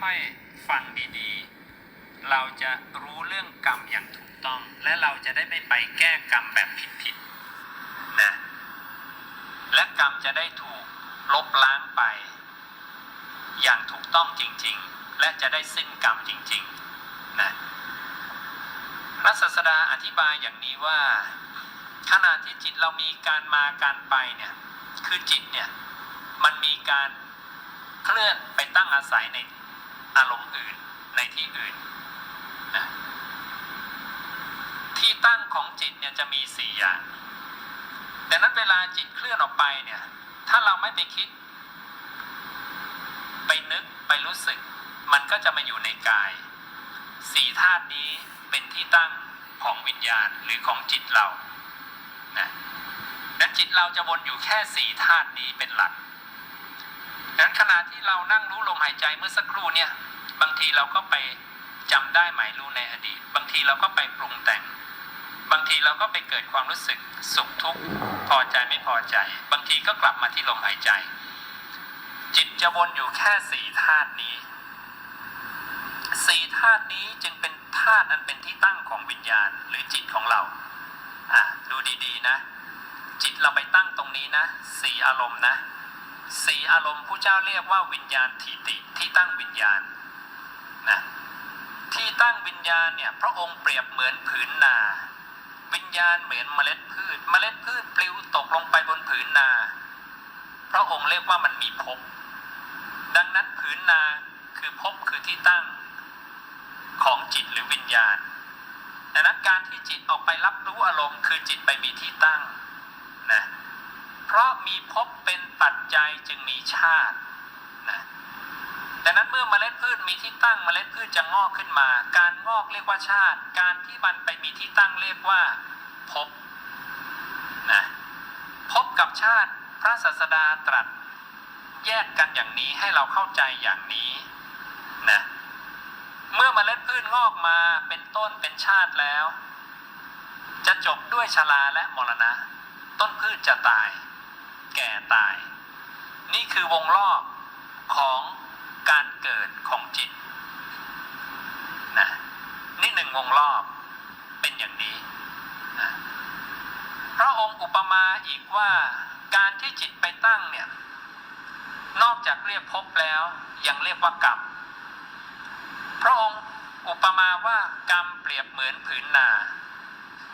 ค่อยๆฟังดีๆ เราจะรู้เรื่องกรรมอย่างถูกต้อง และเราจะได้ไม่ไปแก้กรรมแบบผิดๆนะและกรรมจะได้ถูกลบล้างไป อย่างถูกต้องจริงๆ และจะได้สิ้นกรรมจริงๆนะพระศาสดาอธิบายอย่างนี้ว่าขณะที่จิตเรามีการมาการไปเนี่ยคือจิตเนี่ยมันมีการเคลื่อนไปตั้งอาศัยใน อารมณ์อื่นในที่อื่นนะที่ตั้งของจิตเนี่ยจะมีสี่อย่าง ดังนั้นเวลาจิตเคลื่อนออกไปเนี่ย ถ้าเราไม่ไปคิด ไปนึกไปรู้สึก มันก็จะมาอยู่ในกาย สี่ธาตุนี้เป็นที่ตั้งของวิญญาณหรือของจิตเรานะนั้นจิตเราจะวนอยู่แค่สี่ธาตุนี้เป็นหลักนั้นขณะที่เรานั่งรู้ลมหายใจเมื่อสักครู่เนี่ย บางทีเราก็ไปจำได้หมายรู้ในอดีต บางทีเราก็ไปปรุงแต่ง บางทีเราก็ไปเกิดความรู้สึกสุขทุกข์พอใจไม่พอใจ บางทีก็กลับมาที่ลมหายใจ จิตจะวนอยู่แค่สี่ธาตุนี้สี่ธาตุนี้จึงเป็นธาตุอันเป็นที่ตั้งของวิญญาณหรือจิตของเราอะดูดีๆนะ จิตเราไปตั้งตรงนี้นะสี่อารมณ์นะสี่อารมณ์ผู้เจ้าเรียกว่าวิญญาณทิติที่ตั้งวิญญาณ นะที่ตั้งวิญญาณเนี่ยพระองค์เปรียบเหมือนผืนนา วิญญาณเหมือนเมล็ดพืช เมล็ดพืชปลิวตกลงไปบนผืนนา พระองค์เรียกว่ามันมีภพดังนั้นผืนนาคือภพคือที่ตั้งของจิตหรือวิญญาณดังนั้นการที่จิตออกไปรับรู้อารมณ์คือจิตไปมีที่ตั้งนะเพราะมีภพเป็นปัจจัยจึงมีชาตินะ ดังนั้นเมื่อเมล็ดพืชมีที่ตั้งเมล็ดพืชจะงอกขึ้นมา การงอกเรียกว่าชาติ การที่มันไปมีที่ตั้งเรียกว่าภพนะภพกับชาติพระศาสดาตรัส แยกกันอย่างนี้ให้เราเข้าใจอย่างนี้นะเมื่อเมล็ดพืชงอกมาเป็นต้นเป็นชาติแล้ว จะจบด้วยชราและมรณะ ต้นพืชจะตาย แก่ตาย นี่คือวงรอบของ การเกิดของจิตนะนี่หนึ่งวงรอบเป็นอย่างนี้นะพระองค์อุปมาอีกว่าการที่จิตไปตั้งเนี่ย นอกจากเรียกภพแล้วยังเรียกว่ากรรมพระองค์อุปมาว่ากรรมเปรียบเหมือนผืนนา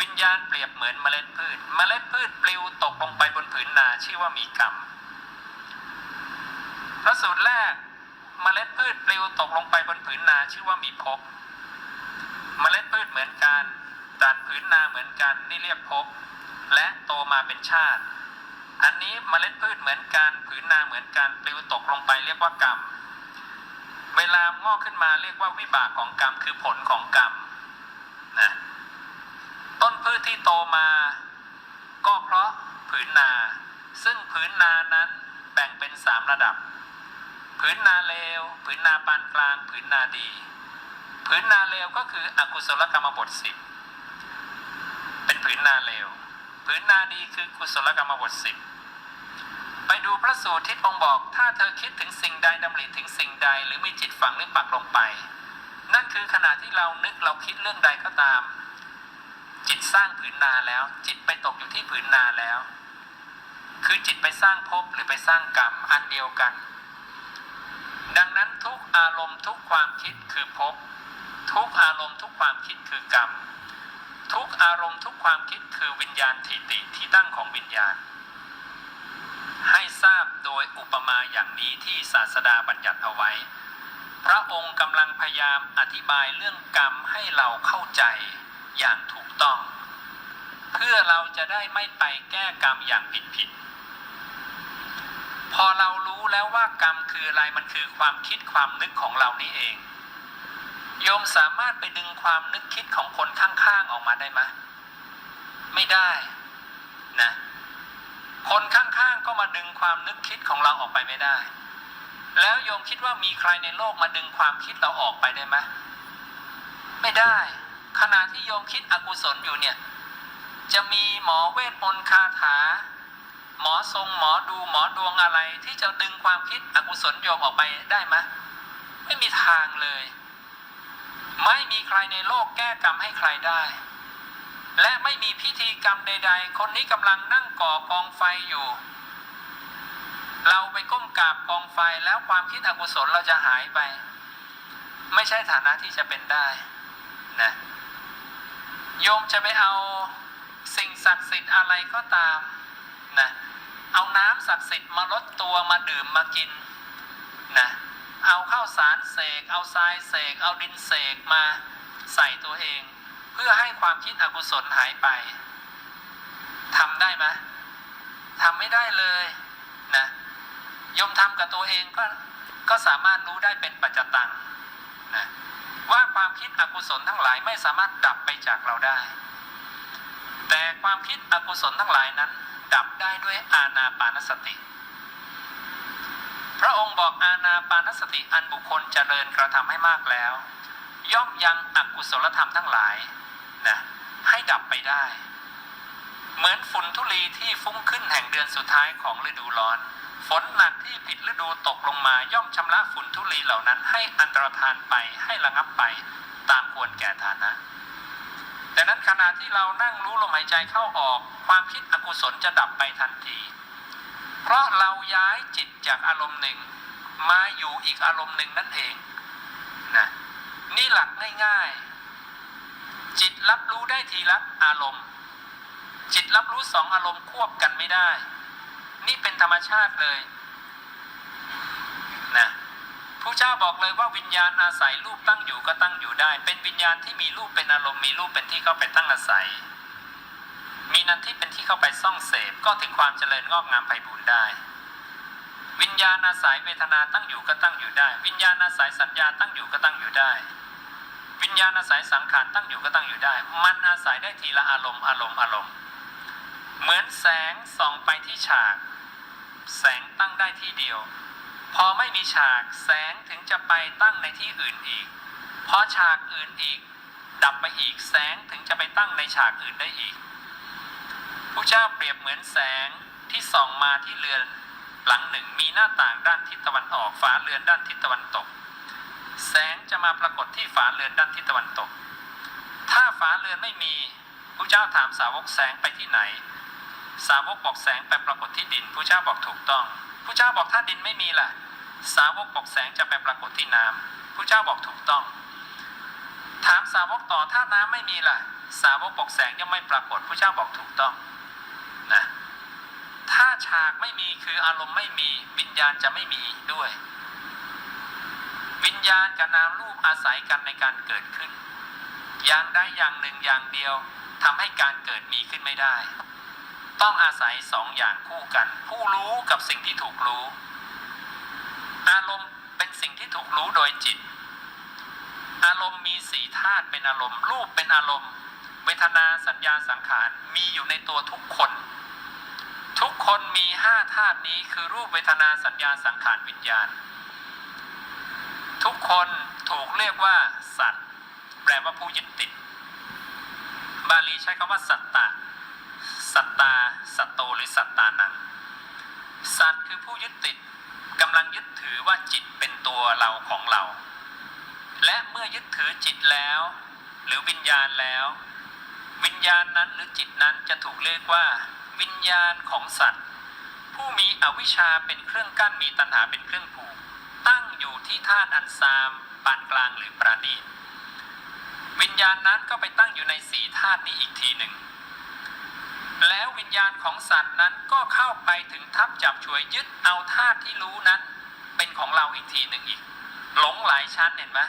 วิญญาณเปรียบเหมือนเมล็ดพืช เมล็ดพืชปลิวตกลงไปบนผืนนาชื่อว่ามีกรรมพระสูตรแรก เมล็ดพืชปลิวตกลงไปบนผืนนาชื่อว่ามีภพเมล็ดพืชเหมือนกันตัดผืนนาเหมือนกันนี่เรียกภพและโตมาเป็นชาติ อันนี้เมล็ดพืชเหมือนกันผืนนาเหมือนกันปลิวตกลงไปเรียกว่ากรรม เวลางอกขึ้นมาเรียกว่าวิบากของกรรมคือผลของกรรมนะต้นพืชที่โตมา ก็เพราะผืนนา ซึ่งผืนนานั้นแบ่งเป็นสามระดับ ผืนนาเลวผืนนาปานกลางผืนนาดี ผืนนาเลวก็คืออกุศลกรรมบทสิบเป็นผืนนาเลวผืนนาดีคือกุศลกรรมบทสิบไปดูพระสูตรที่องค์บอก ถ้าเธอคิดถึงสิ่งใดดำริถึงสิ่งใด หรือมีจิตฝังหรือปักลงไป นั่นคือขณะที่เรานึกเราคิดเรื่องใดก็ตาม จิตสร้างผืนนาแล้ว จิตไปตกอยู่ที่ผืนนาแล้ว คือจิตไปสร้างภพหรือไปสร้างกรรมอันเดียวกัน ดังนั้นทุกอารมณ์ทุกความคิดคือภพทุกอารมณ์ทุกความคิดคือกรรม ทุกอารมณ์ทุกความคิดคือวิญญาณทิติที่ตั้งของวิญญาณ ให้ทราบโดยอุปมาอย่างนี้ที่ศาสดาบัญญัติเอาไว้ พระองค์กำลังพยายามอธิบายเรื่องกรรมให้เราเข้าใจอย่างถูกต้อง เพื่อเราจะได้ไม่ไปแก้กรรมอย่างผิดผิด พอเรารู้แล้วว่ากรรมคืออะไรมันคือความคิดความนึกของเรานี่เอง โยมสามารถไปดึงความนึกคิดของคนข้างๆออกมาได้ไหมไม่ได้นะคนข้างๆก็มาดึงความนึกคิดของเราออกไปไม่ได้ แล้วโยมคิดว่ามีใครในโลกมาดึงความคิดเราออกไปได้ไหมไม่ได้ ขณะที่โยมคิดอกุศลอยู่เนี่ย จะมีหมอเวทมนต์คาถา หมอทรงหมอดูหมอดวงอะไร ที่จะดึงความคิดอกุศลโยมออกไปได้ไหมไม่มีทางเลย ไม่มีใครในโลกแก้กรรมให้ใครได้ และไม่มีพิธีกรรมใด ๆ คนนี้กำลังนั่งก่อกองไฟอยู่ เราไปก้มกราบกองไฟแล้วความคิดอกุศลเราจะหายไป ไม่ใช่ฐานะที่จะเป็นได้นะโยมจะไปเอาสิ่งศักดิ์สิทธิ์อะไรก็ตาม นะเอาน้ำศักดิ์สิทธิ์มาลดตัวมาดื่มมากินนะเอาข้าวสารเสก เอาทรายเสก เอาดินเสกมาใส่ตัวเอง เพื่อให้ความคิดอกุศลหายไปทำได้ไหมทำไม่ได้เลยนะยมทำกับตัวเองก็ก็สามารถรู้ได้เป็นปัจจตังนะว่าความคิดอกุศลทั้งหลายไม่สามารถดับไปจากเราได้ แต่ความคิดอกุศลทั้งหลายนั้น ดับได้ด้วยอาณาปานสติ พระองค์บอกอาณาปานสติอันบุคคลเจริญกระทำให้มากแล้ว ย่อมยังอกุศลธรรมทั้งหลายนะให้ดับไปได้ เหมือนฝุ่นทุลีที่ฟุ้งขึ้นแห่งเดือนสุดท้ายของฤดูร้อน ฝนหนักที่ผิดฤดูตกลงมาย่อมชำระฝุ่นทุลีเหล่านั้นให้อันตรธานไปให้ระงับไปตามควรแก่ฐานะ ดังนั้นขณะที่เรานั่งรู้ลมหายใจเข้าออก ความคิดอกุศลจะดับไปทันที เพราะเราย้ายจิตจากอารมณ์หนึ่ง มาอยู่อีกอารมณ์หนึ่งนั่นเองนะนี่หลักง่ายๆ จิตรับรู้ได้ทีละอารมณ์ จิตรับรู้สองอารมณ์ควบกันไม่ได้ นี่เป็นธรรมชาติเลยนะ ผู้เจ้าบอกเลยว่าวิญญาณอาศัยรูปตั้งอยู่ก็ตั้งอยู่ได้ เป็นวิญญาณที่มีรูปเป็นอารมณ์มีรูปเป็นที่เข้าไปตั้งอาศัย มีนันที่เป็นที่เข้าไปซ่องเสพก็ถึงความเจริญงอกงามไพบูรณ์ได้ วิญญาณอาศัยเวทนาตั้งอยู่ก็ตั้งอยู่ได้ วิญญาณอาศัยสัญญาตั้งอยู่ก็ตั้งอยู่ได้ วิญญาณอาศัยสังขารตั้งอยู่ก็ตั้งอยู่ได้ มันอาศัยได้ทีละอารมณ์อารมณ์อารมณ์ เหมือนแสงส่องไปที่ฉาก แสงตั้งได้ที่เดียว พอไม่มีฉากแสงถึงจะไปตั้งในที่อื่นอีก พอฉากอื่นอีก ดับไปอีกแสงถึงจะไปตั้งในฉากอื่นได้อีกผู้เจ้าเปรียบเหมือนแสงที่ส่องมาที่เรือนหลังหนึ่งมีหน้าต่างด้านทิศตะวันออกฝาเรือนด้านทิศตะวันตก แสงจะมาปรากฏที่ฝาเรือนด้านทิศตะวันตก ถ้าฝาเรือนไม่มีผู้เจ้าถามสาวกแสงไปที่ไหน สาวกบอกแสงไปปรากฏที่ดินผู้เจ้าบอกถูกต้องผู้เจ้าบอกถ้าดินไม่มีล่ะ สาวกบอกแสงจะไปปรากฏที่น้ำผู้เจ้าบอกถูกต้อง ถามสาวกต่อถ้าน้ำไม่มีล่ะ สาวกบอกแสงยังไม่ปรากฏผู้เจ้าบอกถูกต้องนะถ้าฉากไม่มีคืออารมณ์ไม่มีวิญญาณจะไม่มีด้วย วิญญาณกับนามรูปอาศัยกันในการเกิดขึ้น อย่างใดอย่างหนึ่งอย่างเดียวทำให้การเกิดมีขึ้นไม่ได้ ต้องอาศัยสองอย่างคู่กัน ผู้รู้กับสิ่งที่ถูกรู้ อารมณ์เป็นสิ่ง ที่ถูกรู้โดยจิต อารมณ์มีสี่ธาตุเป็นอารมณ์ รูปเป็นอารมณ์ เวทนาสัญญาสังขารมีอยู่ในตัวทุกคน ทุกคนมีห้าธาตุนี้คือรูปเวทนาสัญญาสังขารวิญญาณ ทุกคนถูกเรียกว่า สัตว์ แปลว่าผู้ยึดติด บาลีใช้คำว่า สัตตะสัตตา สัตโตหรือสัตตานัง สัตว์คือผู้ยึดติดำลังยึดถือว่าจิตเป็นตัวเราของเรา และเมื่อยึดถือจิตแล้ว หรือวิญญาณแล้ว วิญญาณนั้นหรือจิตนั้นจะถูกเรียกว่า วิญญาณของสัตว์ ผู้มีอวิชชาเป็นเครื่องกั้นมีตัณหาเป็นเครื่องผูก ตั้งอยู่ที่ธาตุอันซามปานกลางหรือปราณีตวิญญาณนั้นก็ไปตั้งอยู่ในสี่ธาตุนี้อีกทีหนึ่ง แล้ววิญญาณของสัตว์นั้นก็เข้าไปถึงทับจับช่วยยึดเอาธาตุที่รู้นั้น เป็นของเราอีกทีหนึ่งอีก หลงหลายชั้นเห็นไหม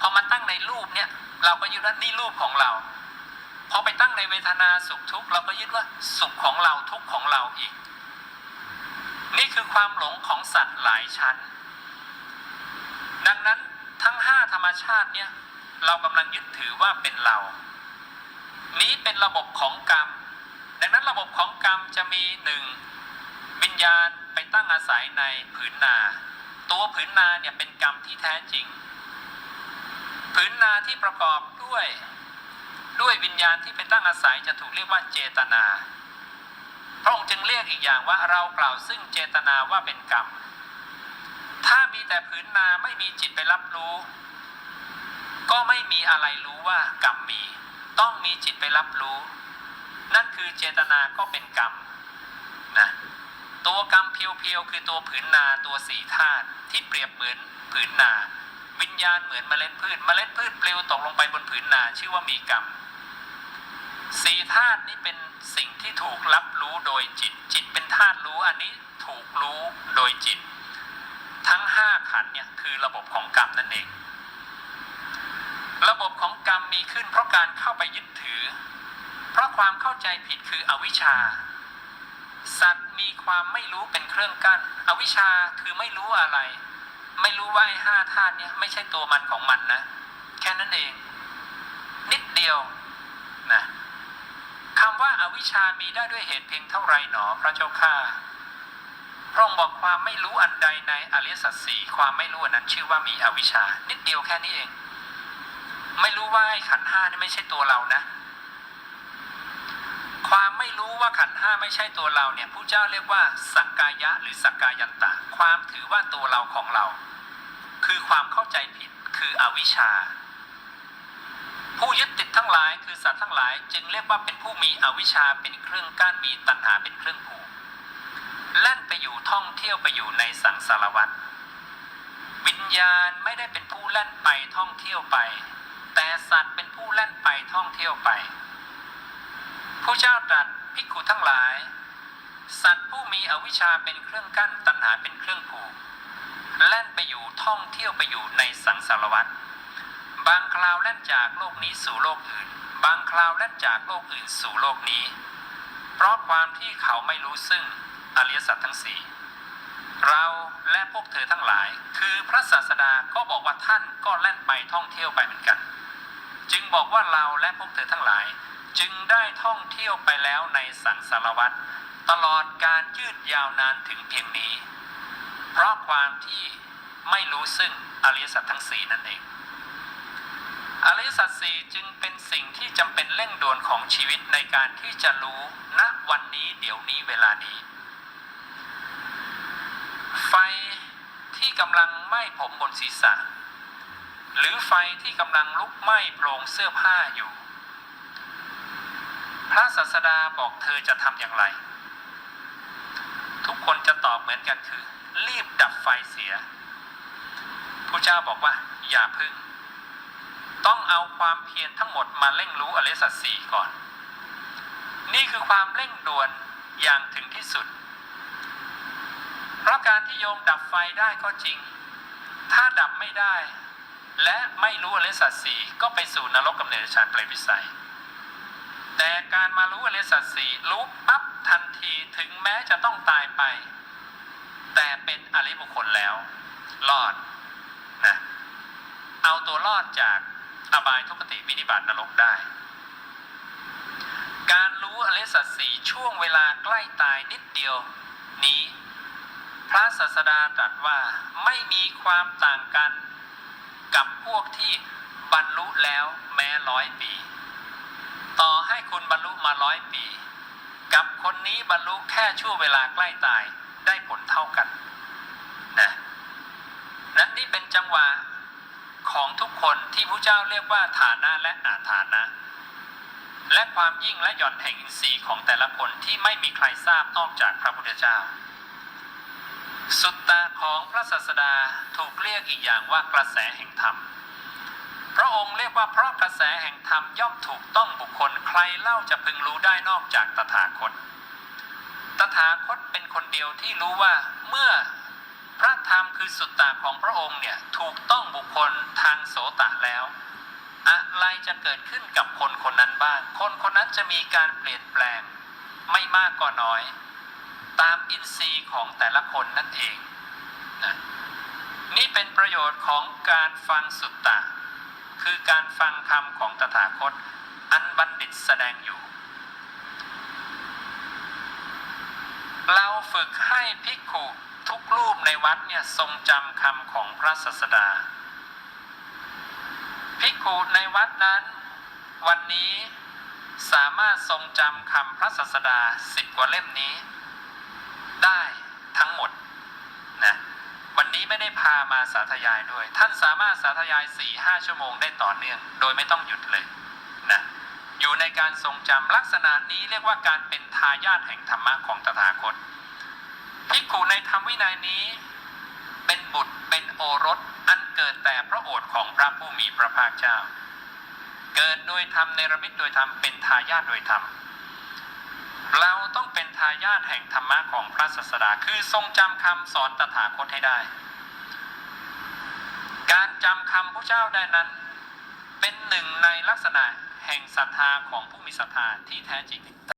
พอมาตั้งในรูปเนี่ย เราก็ยึดว่านี่รูปของเรา พอไปตั้งในเวทนาสุขทุกข์เราก็ยึดว่าสุขของเราทุกข์ของเราอีก นี่คือความหลงของสัตว์หลายชั้น ดังนั้นทั้งห้าธรรมชาติเนี่ยเรากำลังยึดถือว่าเป็นเรา นี้เป็นระบบของกรรม ดังนั้นระบบของกรรมจะมีหนึ่งวิญญาณไปตั้งอาศัยในผืนนา ตัวผืนนาเนี่ยเป็นกรรมที่แท้จริง ผืนนาที่ประกอบด้วยด้วยวิญญาณที่ไปตั้งอาศัยจะถูกเรียกว่าเจตนาพระองค์จึงเรียกอีกอย่างว่าเรากล่าวซึ่งเจตนาว่าเป็นกรรม ถ้ามีแต่ผืนนาไม่มีจิตไปรับรู้ ก็ไม่มีอะไรรู้ว่ากรรมมี ต้องมีจิตไปรับรู้ นั่นคือเจตนาก็เป็นกรรมนะตัวกรรมเพียวๆคือตัวผืนนาตัวสีธาตุที่เปรียบเหมือนผืนนา วิญญาณเหมือนเมล็ดพืช เมล็ดพืชปลิวตกลงไปบนผืนนาชื่อว่ามีกรรมสีธาตุนี้เป็นสิ่งที่ถูกรับรู้โดยจิต จิตเป็นธาตุรู้อันนี้ถูกรู้โดยจิต ทั้งห้าขันเนี่ยคือระบบของกรรมนั่นเอง ระบบของกรรมมีขึ้นเพราะการเข้าไปยึดถือ เพราะความเข้าใจผิดคืออวิชชา สัตว์มีความไม่รู้เป็นเครื่องกั้น อวิชชาคือไม่รู้อะไร ไม่รู้ว่าไอ้ห้าธาตุเนี่ยไม่ใช่ตัวมันของมันนะ แค่นั้นเอง นิดเดียวนะคำว่าอาวิชชามีได้ด้วยเหตุเพียงเท่าไรหนอ พระเจ้าข้าพระองค์บอกความไม่รู้อันใดในอริยสัจสี่ความไม่รู้อันนั้นชื่อว่ามีอวิชชา นิดเดียวแค่นี้เอง ไม่รู้ว่าไอ้ขันห้านี่ไม่ใช่ตัวเรานะ ความไม่รู้ว่าขันห้าไม่ใช่ตัวเราเนี่ยผู้เจ้าเรียกว่าสักกายะหรือสักกายันตะ ความถือว่าตัวเราของเรา คือความเข้าใจผิดคืออวิชชา ผู้ยึดติดทั้งหลายคือสัตว์ทั้งหลาย จึงเรียกว่าเป็นผู้มีอวิชชาเป็นเครื่องกั้นมีตัณหาเป็นเครื่องผูกแล่นไปอยู่ท่องเที่ยวไปอยู่ในสังสารวัฏวิญญาณไม่ได้เป็นผู้แล่นไปท่องเที่ยวไป แต่สัตว์เป็นผู้แล่นไปท่องเที่ยวไป ผู้เจ้าตรัสภิกขุทั้งหลาย สัตว์ผู้มีอวิชชาเป็นเครื่องกั้นตัณหาเป็นเครื่องผูกแล่นไปอยู่ท่องเที่ยวไปอยู่ในสังสารวัฏบางคราวแล่นจากโลกนี้สู่โลกอื่น บางคราวแล่นจากโลกอื่นสู่โลกนี้ เพราะความที่เขาไม่รู้ซึ่งอริยสัจทั้งสี่เราและพวกเธอทั้งหลาย คือพระศาสดาก็บอกว่าท่านก็แล่นไปท่องเที่ยวไปเหมือนกัน จึงบอกว่าเราและพวกเธอทั้งหลาย จึงได้ท่องเที่ยวไปแล้วในสังสารวัฏตลอดการยืดยาวนานถึงเพียงนี้ เพราะความที่ไม่รู้ซึ่งอริยสัจทั้งสี่นั่นเอง อริยสัจสี่จึงเป็นสิ่งที่จำเป็นเร่งด่วนของชีวิตในการที่จะรู้ณวันนี้เดี๋ยวนี้เวลานี้ ไฟที่กำลังไหม้ผมบนศีรษะ หรือไฟที่กำลังลุกไหม้โพรงเสื้อผ้าอยู่ พระศาสดาบอกเธอจะทำอย่างไร ทุกคนจะตอบเหมือนกันคือ รีบดับไฟเสียพระเจ้าบอกว่า อย่าพึ่ง ต้องเอาความเพียรทั้งหมดมาเร่งรู้อริสัจสี่ก่อน นี่คือความเร่งด่วนอย่างถึงที่สุด เพราะการที่โยมดับไฟได้ก็จริง ถ้าดับไม่ได้ และไม่รู้อริสัจสี่ก็ไปสู่นรกกำเนิดฌานเปรตวิสัย แต่การมารู้อริยสัจสี่รู้ปั๊บทันทีถึงแม้จะต้องตายไป แต่เป็นอริบุคคลแล้ว รอดนะเอาตัวรอดจากอบายทุกติวินิบาตนรกได้ การรู้อริยสัจสี่ช่วงเวลาใกล้ตายนิดเดียวนี้ พระศาสดาตรัสว่าไม่มีความต่างกันกับพวกที่บรรลุแล้วแม้ร้อยปี ต่อให้คุณบรรลุมาร้อยปี กับคนนี้บรรลุแค่ช่วงเวลาใกล้ตายได้ผลเท่ากันนะนั้นนี่เป็นจังหวะของทุกคนที่พระเจ้าเรียกว่าฐานะและอาฐานะ และความยิ่งและหย่อนแห่งอินทรีย์ของแต่ละคนที่ไม่มีใครทราบนอกจากพระพุทธเจ้า สุตตาของพระศาสดาถูกเรียกอีกอย่างว่ากระแสแห่งธรรม พระองค์เรียกว่าเพราะกระแสแห่งธรรมย่อมถูกต้องบุคคลใครเล่าจะพึงรู้ได้นอกจากตถาคต ตถาคตเป็นคนเดียวที่รู้ว่าเมื่อพระธรรมคือสุตตาของพระองค์เนี่ยถูกต้องบุคคลทางโสตะแล้ว อะไรจะเกิดขึ้นกับคนคนนั้นบ้าง คนคนนั้นจะมีการเปลี่ยนแปลง ไม่มากก็น้อย ตามอินทรีย์ของแต่ละคนนั่นเองนะนี่เป็นประโยชน์ของการฟังสุตตะ คือการฟังคำของตถาคต อันบัณฑิตแสดงอยู่ เราฝึกให้ภิกขุทุกรูปในวัดเนี่ยทรงจำคำของพระศาสดา ภิกขุในวัดนั้น วันนี้สามารถทรงจำคำพระศาสดาสิบกว่าเล่มนี้ ได้ทั้งหมด ไม่ได้พามาสาธยายด้วย ท่านสามารถสาธยายสี่ห้าชั่วโมงได้ต่อเนื่อง โดยไม่ต้องหยุดเลยนะอยู่ในการทรงจำลักษณะนี้เรียกว่าการเป็นทายาทแห่งธรรมะของตถาคตภิกขุในธรรมวินัยนี้เป็นบุตรเป็นโอรสอันเกิดแต่พระโอษฐ์ของพระผู้มีพระภาคเจ้า เกิดโดยธรรมเนระมิตโดยธรรมเป็นทายาทโดยธรรมเราต้องเป็นทายาทแห่งธรรมะของพระศาสดาคือทรงจำคำสอนตถาคตให้ได้ จำคำพระเจ้าได้นั้น เป็นหนึ่งในลักษณะแห่งศรัทธาของผู้มีศรัทธาที่แท้จริง